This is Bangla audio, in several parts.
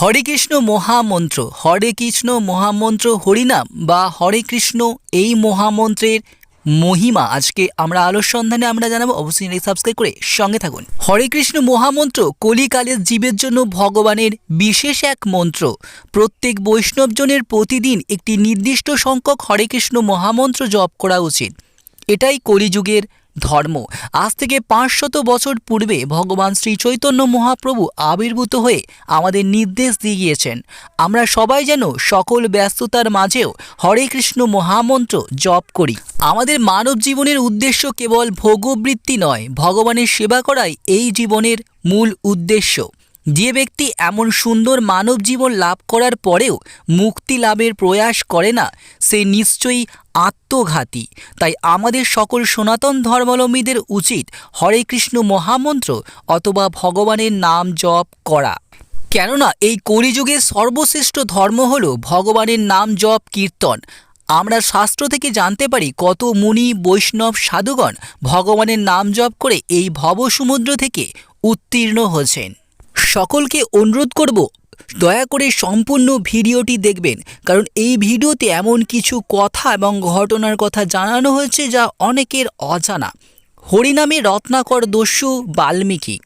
হরে কৃষ্ণ মহামন্ত্র, হরে কৃষ্ণ মহামন্ত্র হরিনাম বা হরে কৃষ্ণ এই মহামন্ত্রের মহিমা। আজকে আমরা আলোর সন্ধানে আমরা জানাব, অবশ্যই সাবস্ক্রাইব করে সঙ্গে থাকুন। হরে কৃষ্ণ মহামন্ত্র কলিকালের জীবের জন্য ভগবানের বিশেষ এক মন্ত্র। প্রত্যেক বৈষ্ণবজনের প্রতিদিন একটি নির্দিষ্ট সংখ্যক হরে কৃষ্ণ মহামন্ত্র জপ করা উচিত। এটাই কলিযুগের ধর্ম। আজ থেকে পাঁচশত বছর পূর্বে ভগবান শ্রী চৈতন্য মহাপ্রভু আবির্ভূত হয়ে আমাদের নির্দেশ দিয়ে গিয়েছেন। আমরা সবাই যেন সকল ব্যস্ততার মাঝেও হরে কৃষ্ণ মহামন্ত্র জপ করি। আমাদের মানব জীবনের উদ্দেশ্য কেবল ভোগবৃত্তি নয়, ভগবানের সেবা করাই এই জীবনের মূল উদ্দেশ্য। যে ব্যক্তি এমন সুন্দর মানব জীবন লাভ করার পরেও মুক্তি লাভের প্রয়াস করে না, সে নিশ্চয়ই আত্মঘাতী। তাই আমাদের সকল সনাতন ধর্মাবলম্বীদের উচিত হরে কৃষ্ণ মহামন্ত্র অথবা ভগবানের নাম জপ করা। কেননা এই কলিযুগের সর্বশ্রেষ্ঠ ধর্ম হল ভগবানের নাম জপ কীর্তন। আমরা শাস্ত্র থেকে জানতে পারি কত মুনি, বৈষ্ণব, সাধুগণ ভগবানের নাম জপ করে এই ভবসমুদ্র থেকে উত্তীর্ণ হয়েছেন। সকলকে অনুরোধ করব, দয়া করে সম্পূর্ণ ভিডিওটি দেখবেন। কারণ এই ভিডিওতে এমন কিছু কথা এবং ঘটনার কথা জানানো হয়েছে যা অনেকের অজানা। হরিনামে রত্নাকর দস্যু বাল্মীকি।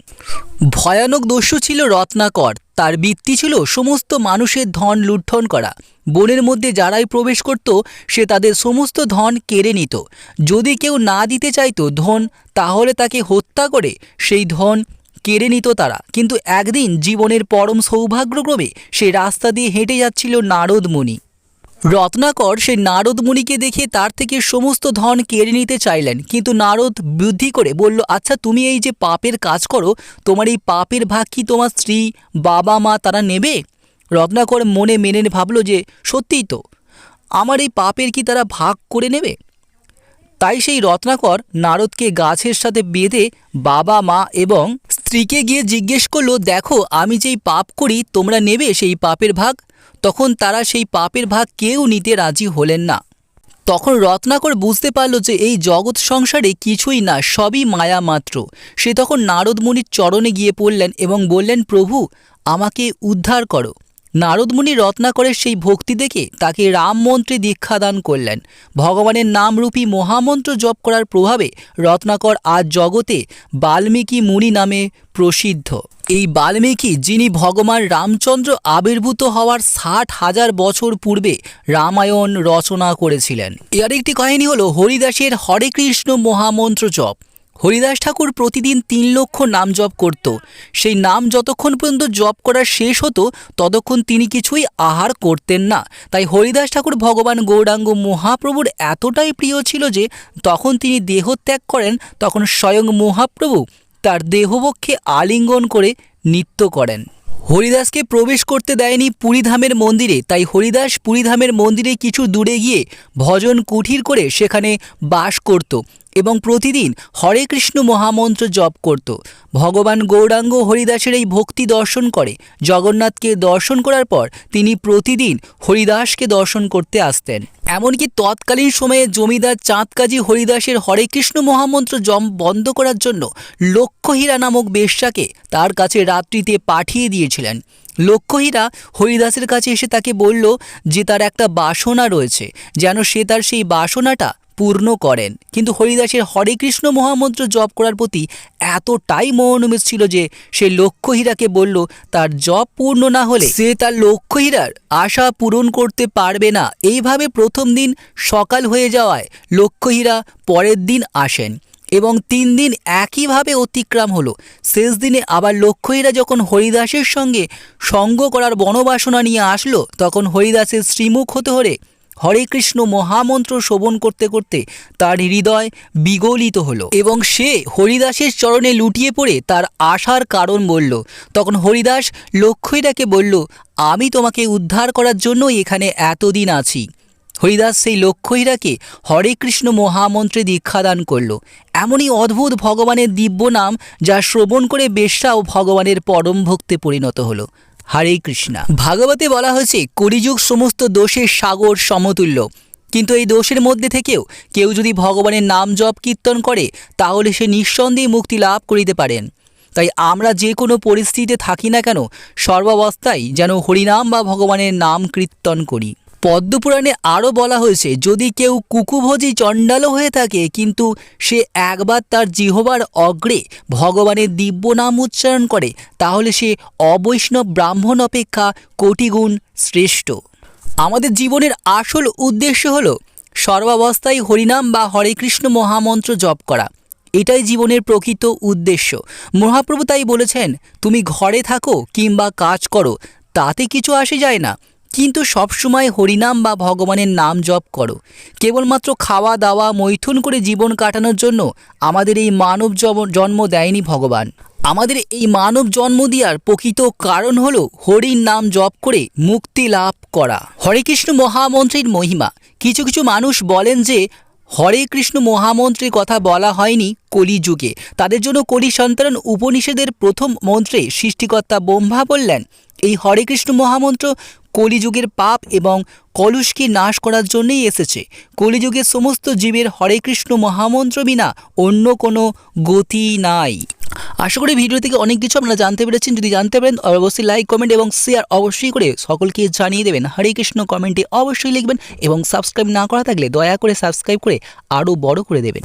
ভয়ানক দস্যু ছিল রত্নাকর। তার বৃত্তি ছিল সমস্ত মানুষের ধন লুণ্ঠন করা। বনের মধ্যে যারাই প্রবেশ করত, সে তাদের সমস্ত ধন কেড়ে নিত। যদি কেউ না দিতে চাইতো ধন, তাহলে তাকে হত্যা করে সেই ধন কেড়ে নিত তারা। কিন্তু একদিন জীবনের পরম সৌভাগ্যক্রমে সে রাস্তা দিয়ে হেঁটে যাচ্ছিল নারদ মুনি রত্নাকর সে নারদ মুনিকে দেখে তার থেকে সমস্ত ধন কেড়ে নিতে চাইলেন। কিন্তু নারদ বুদ্ধি করে বলল আচ্ছা তুমি এই যে পাপের কাজ করো, তোমার এই পাপের ভাগ কি তোমার স্ত্রী, বাবা, মা তারা নেবে? রত্নাকর মনে মেনে ভাবলো যে, সত্যিই তো। আমার এই পাপের কি তারা ভাগ করে নেবে? তাই সেই রত্নাকর নারদকে গাছের সাথে বেঁধে বাবা, মা এবং স্ত্রীকে গিয়ে জিজ্ঞেস করল, দেখো, আমি যেই পাপ করি, তোমরা নেবে সেই পাপের ভাগ? তখন তারা সেই পাপের ভাগ কেউ নিতে রাজি হলেন না। তখন রত্নাকর বুঝতে পারল যে এই জগৎ সংসারে কিছুই না, সবই মায়া মাত্র। সে তখন নারদমণির চরণে গিয়ে পড়লেন এবং বললেন, প্রভু, আমাকে উদ্ধার করো। নারদমুনি রত্নাকরের সেই ভক্তি দেখে তাকে রাম মন্ত্রে দীক্ষাদান করলেন। ভগবানের নামরূপী মহামন্ত্র জপ করার প্রভাবে রত্নাকর আজ জগতে বাল্মীকি মুনি নামে প্রসিদ্ধ। এই বাল্মীকি, যিনি ভগবান রামচন্দ্র আবির্ভূত হওয়ার ষাট হাজার বছর পূর্বে রামায়ণ রচনা করেছিলেন। এর একটি কাহিনী হল হরিদাসের হরে কৃষ্ণ মহামন্ত্র জপ। হরিদাস ঠাকুর প্রতিদিন তিন লক্ষ নাম জপ করত। সেই নাম যতক্ষণ পর্যন্ত জপ করা শেষ হতো, ততক্ষণ তিনি কিছুই আহার করতেন না। তাই হরিদাস ঠাকুর ভগবান গৌরাঙ্গ মহাপ্রভুর এতটাই প্রিয় ছিল যে, তখন তিনি দেহ ত্যাগ করেন, তখন স্বয়ং মহাপ্রভু তার দেহবক্ষে আলিঙ্গন করে নৃত্য করেন। হরিদাসকে প্রবেশ করতে দেয়নি পুরীধামের মন্দিরে, তাই হরিদাস পুরীধামের মন্দিরে কিছু দূরে গিয়ে ভজন কুঠির করে সেখানে বাস করত। এবং প্রতিদিন হরে কৃষ্ণ মহামন্ত্র জপ করত। ভগবান গৌরাঙ্গ হরিদাসের এই ভক্তি দর্শন করে। জগন্নাথকে দর্শন করার পর তিনি প্রতিদিন হরিদাসকে দর্শন করতে আসতেন। এমনকি তৎকালীন সময়ে জমিদার চাঁদকাজী হরিদাসের হরে কৃষ্ণ মহামন্ত্র জম বন্ধ করার জন্য লক্ষ্যহীরা নামক বেশ্যাকে তার কাছে রাত্রিতে পাঠিয়ে দিয়েছিলেন। লক্ষ্যহীরা হরিদাসের কাছে এসে তাকে বলল যে, তার একটা বাসনা রয়েছে। যেন সে তার সেই বাসনাটা পূর্ণ করেন। কিন্তু হরিদাসের হরে কৃষ্ণ মহামন্ত্র জপ করার প্রতি এতটাই মনোনিবেশ ছিল যে সে লক্ষ্যহীরাকে বলল, তার জপ পূর্ণ না হলে সে তার লক্ষ্যহীরার আশা পূরণ করতে পারবে না। এইভাবে প্রথম দিন সকাল হয়ে যাওয়ায় লক্ষ্যহীরা পরের দিন আসেন এবং তিন দিন একইভাবে অতিক্রম হলো। শেষ দিনে আবার লক্ষ্যহীরা যখন হরিদাসের সঙ্গে সঙ্গ করার বনবাসনা নিয়ে আসলো, তখন হরিদাসের শ্রীমুখ হতে হরে হরে কৃষ্ণ মহামন্ত্র শোভন করতে করতে তার হৃদয় বিগলিত হলো এবং সে হরিদাসের চরণে লুটিয়ে পড়ে তার আশার কারণ বলল। তখন হরিদাস লক্ষ্মীরাকে বলল, আমি তোমাকে উদ্ধার করার জন্যই এখানে এতদিন আছি। হরিদাস সেই লক্ষ্মীরাকে হরে কৃষ্ণ মহামন্ত্রে দীক্ষাদান করল। এমনই অদ্ভুত ভগবানের দিব্য নাম যা শ্রবণ করে বেশ্যাও ভগবানের পরম ভক্তে পরিণত হলো। হরে কৃষ্ণা। ভাগবতে বলা হয়েছে, কলিযুগ সমস্ত দোষের সাগর সমতুল্য। কিন্তু এই দোষের মধ্যে থেকেও কেউ যদি ভগবানের নাম জপ কীর্তন করে, তাহলে সে নিঃসন্দেহে মুক্তি লাভ করিতে পারেন। তাই আমরা যে কোনো পরিস্থিতিতে থাকি না কেন, সর্বাবস্থায় যেন হরিনাম বা ভগবানের নাম কীর্তন করি। পদ্মপুরাণে আরও বলা হয়েছে, যদি কেউ কুকুভোজী চণ্ডালও হয়ে থাকে, কিন্তু সে একবার তার জিহবার অগ্রে ভগবানের দিব্য নাম উচ্চারণ করে, তাহলে সে অবৈষ্ণব ব্রাহ্মণ অপেক্ষা কোটিগুণ শ্রেষ্ঠ। আমাদের জীবনের আসল উদ্দেশ্য হল সর্বাবস্থায় হরিনাম বা হরে কৃষ্ণ মহামন্ত্র জপ করা। এটাই জীবনের প্রকৃত উদ্দেশ্য। মহাপ্রভু তাই বলেছেন, তুমি ঘরে থাকো কিংবা কাজ করো, তাতে কিছু আসে যায় না। কিন্তু সবসময় হরিনাম বা ভগবানের নাম জপ করো। কেবলমাত্র খাওয়া, দাওয়া, মৈথুন করে জীবন কাটানোর জন্য আমাদের এই মানব জন্ম দেয়নি ভগবান। আমাদের এই মানব জন্ম দেওয়ার প্রকৃত কারণ হল হরির নাম জপ করে মুক্তি লাভ করা। হরে কৃষ্ণ মহামন্ত্রীর মহিমা। কিছু কিছু মানুষ বলেন যে হরে কৃষ্ণ মহামন্ত্রের কথা বলা হয়নি কলিযুগে। তাদের জন্য কলি সন্তান উপনিষদের প্রথম মন্ত্রে সৃষ্টিকর্তা ব্রহ্মা বললেন, এই হরে কৃষ্ণ মহামন্ত্র কলিযুগের পাপ এবং কলুষকে নাশ করার জন্যই এসেছে। কলিযুগের সমস্ত জীবের হরে কৃষ্ণ মহামন্ত্র বিনা অন্য কোনো গতি নাই। আশা করি ভিডিও থেকে অনেক কিছু আপনারা জানতে পেরেছেন। যদি জানতে পারেন, অবশ্যই লাইক কমেন্ট এবং শেয়ার অবশ্যই করে সকলকে জানিয়ে দেবেন। হরে কৃষ্ণ কমেন্টে অবশ্যই লিখবেন এবং সাবস্ক্রাইব না করা থাকলে দয়া করে সাবস্ক্রাইব করে আরও বড় করে দেবেন।